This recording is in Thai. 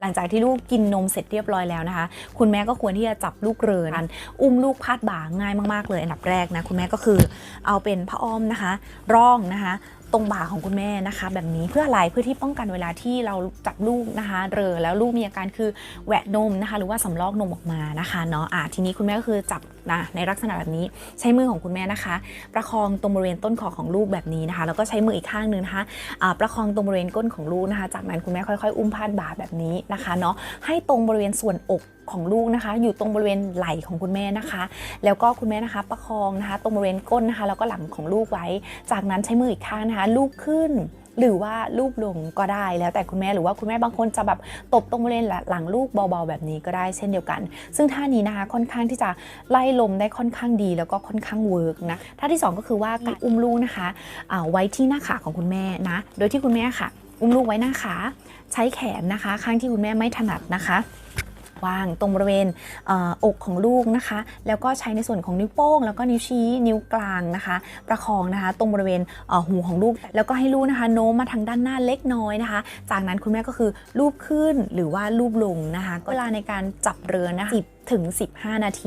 หลังจากที่ลูกกินนมเสร็จเรียบร้อยแล้วนะคะ คุณแม่ก็ควรที่จะจับลูกเรือนันอุ้มลูกพาดบ่าง่ายมาก ๆ เลยอันดับแรกนะ คุณแม่ก็คือเอาเป็นผ้าอ้อมนะคะ ร่องนะคะตรงบ่าของคุณแม่นะคะ แบบนี้เพื่ออะไรเพื่อที่ป้องกันเวลาที่เราจับลูกนะคะเรอแล้วลูกมีอาการคือแหวะนมนะคะ หรือว่าสำลอกนมออกมานะคะเนาะอะทีนี้คุณแม่ก็คือจับนะในลักษณะแบบนี้ใช้มือของคุณแม่นะคะ ประคองตรงบริเวณต้นคอของลูกแบบนี้นะคะ แล้วก็ใช้มืออีกข้างหนึงนะคะอ่าประคองตรงบริเวณก้นของลูกนะคะ จากนั้นคุณแม่ค่อยๆ อุ้มพาดบ่าแบบนี้นะคะเนาะให้ตรงบริเวณส่วนอก ของลูกนะคะ อยู่ตรงบริเวณไหล่ของคุณแม่นะคะ แล้วก็คุณแม่นะคะประคองนะคะ ตรงบริเวณก้นนะคะ แล้วก็หลังของลูกไว้ จากนั้นใช้มืออีกข้างนะคะ ลูกขึ้นหรือว่าลูบลงก็ได้แล้วแต่คุณแม่หรือว่าคุณแม่บางคนจะแบบตบตรงบริเวณหลังลูกเบาๆ แบบนี้ก็ได้เช่นเดียวกัน ซึ่งท่านี้นะคะค่อนข้างที่จะไล่ลมได้ค่อนข้างดี แล้วก็ค่อนข้างเวิร์กนะท่าที่สองก็คือว่าการอุ้มลูกนะคะอ่าไว้ที่หน้าขาของคุณแม่นะโดยที่คุณแม่ค่ะ อุ้มลูกไว้หน้าขา ใช้แขนนะคะ ข้างที่คุณแม่ไม่ถนัดนะคะ วาง ตรงบริเวณออกของลูกนะคะ แล้วก็ใช้ในส่วนของนิ้วโป้ง แล้วก็นิ้วชี้นิ้วกลางนะคะ ประคองนะคะ ตรงบริเวณหูของลูก แล้วก็ให้ลูกนะคะ โน้มมาทางด้านหน้าเล็กน้อยนะคะ จากนั้นคุณแม่ก็คือลูบขึ้นหรือว่าลูบลงนะคะเวลาในการจับเรือนะคะ10ถึง 15 นาที